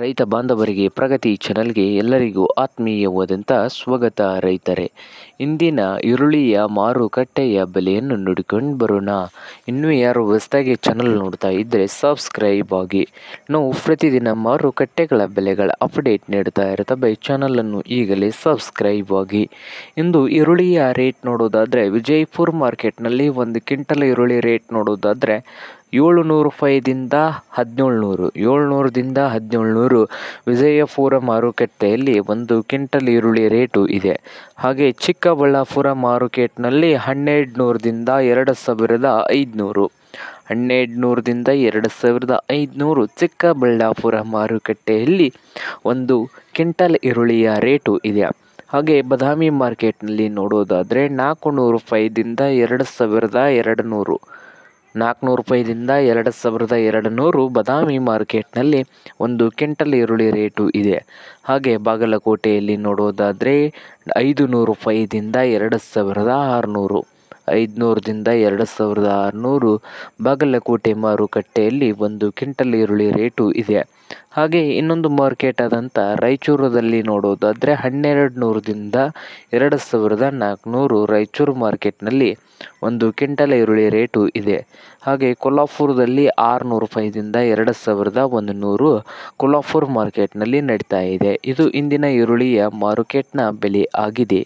ರೈತ ಬಾಂಧವರಿಗೆ ಪ್ರಗತಿ ಚಾನಲ್ಗೆ ಎಲ್ಲರಿಗೂ ಆತ್ಮೀಯವಾದಂಥ ಸ್ವಾಗತ ರೈತರೇ. ಇಂದಿನ ಈರುಳ್ಳಿಯ ಮಾರುಕಟ್ಟೆಯ ಬೆಲೆಯನ್ನು ನೋಡಿಕೊಂಡು ಬರೋಣ. ಇನ್ನೂ ಯಾರು ಹೊಸದಾಗಿ ಚಾನಲ್ ನೋಡ್ತಾ ಇದ್ದರೆ ಸಬ್ಸ್ಕ್ರೈಬ್ ಆಗಿ. ನಾವು ಪ್ರತಿದಿನ ಮಾರುಕಟ್ಟೆಗಳ ಬೆಲೆಗಳ ಅಪ್ಡೇಟ್ ನೀಡ್ತಾ ಇರ್ತವೆ ಚಾನಲನ್ನು ಈಗಲೇ ಸಬ್ಸ್ಕ್ರೈಬ್ ಆಗಿ. ಇಂದು ಈರುಳ್ಳಿಯ ರೇಟ್ ನೋಡೋದಾದರೆ ವಿಜಯಪುರ ಮಾರ್ಕೆಟ್ನಲ್ಲಿ ಒಂದು ಕ್ವಿಂಟಲ್ ಈರುಳ್ಳಿ ರೇಟ್ ನೋಡೋದಾದರೆ ಏಳು ನೂರು ರೂಪಾಯಿದಿಂದ ಹದಿನೇಳು ನೂರು ಏಳ್ನೂರದಿಂದ ಹದಿನೇಳು ವಿಜಯಪುರ ಮಾರುಕಟ್ಟೆಯಲ್ಲಿ ಒಂದು ಕ್ವಿಂಟಲ್ ಈರುಳ್ಳಿ ರೇಟು ಇದೆ. ಹಾಗೆ ಚಿಕ್ಕಬಳ್ಳಾಪುರ ಮಾರುಕಟ್ಟೆನಲ್ಲಿ ಹನ್ನೆರಡು ನೂರದಿಂದ ಎರಡು ಸಾವಿರದ ಐದುನೂರು. ಹನ್ನೆರಡು ನೂರದಿಂದ ಎರಡು ಸಾವಿರದ ಐದುನೂರು ಚಿಕ್ಕಬಳ್ಳಾಪುರ ಮಾರುಕಟ್ಟೆಯಲ್ಲಿ ಒಂದು ಕ್ವಿಂಟಲ್ ಈರುಳ್ಳಿಯ ರೇಟು ಇದೆ. ಹಾಗೆ ಬದಾಮಿ ಮಾರ್ಕೆಟ್ನಲ್ಲಿ ನೋಡೋದಾದರೆ ನಾಲ್ಕು ನೂರು ರೂಪಾಯಿದಿಂದ ಎರಡು ಸಾವಿರದ ಎರಡು ನೂರು ನಾಲ್ಕುನೂರು ರೂಪಾಯಿದಿಂದ ಎರಡು ಸಾವಿರದ ಎರಡು ನೂರು ಬದಾಮಿ ಮಾರ್ಕೆಟ್ನಲ್ಲಿ ಒಂದು ಕ್ವಿಂಟಲ್ ಈರುಳ್ಳಿ ರೇಟು ಇದೆ. ಹಾಗೆ ಬಾಗಲಕೋಟೆಯಲ್ಲಿ ನೋಡೋದಾದರೆ ಐದು ನೂರು ರೂಪಾಯಿದಿಂದ ಎರಡು ಸಾವಿರದ ಆರುನೂರು. ಐದುನೂರದಿಂದ ಎರಡು ಸಾವಿರದ ಆರುನೂರು ಬಾಗಲಕೋಟೆ ಮಾರುಕಟ್ಟೆಯಲ್ಲಿ ಒಂದು ಕ್ವಿಂಟಲ್ ಈರುಳ್ಳಿ ರೇಟು ಇದೆ. ಹಾಗೆ ಇನ್ನೊಂದು ಮಾರ್ಕೆಟ್ ಆದಂಥ ರಾಯಚೂರದಲ್ಲಿ ನೋಡೋದಾದರೆ ಹನ್ನೆರಡು ನೂರದಿಂದ ಎರಡು ಸಾವಿರದ ನಾಲ್ಕುನೂರು ರಾಯಚೂರು ಮಾರ್ಕೆಟ್ನಲ್ಲಿ ಒಂದು ಕ್ವಿಂಟಲ್ ಈರುಳ್ಳಿ ರೇಟು ಇದೆ. ಹಾಗೆ ಕೊಲ್ಲಾಪುರದಲ್ಲಿ ಆರುನೂರು ರೂಪಾಯಿದಿಂದ ಎರಡು ಸಾವಿರದ ಒಂದು ನೂರು ಕೊಲ್ಲಾಪುರ ಮಾರ್ಕೆಟ್ನಲ್ಲಿ ನಡೀತಾ ಇದೆ. ಇದು ಇಂದಿನ ಈರುಳ್ಳಿಯ ಮಾರುಕೆಟ್ನ ಬೆಲೆ ಆಗಿದೆ.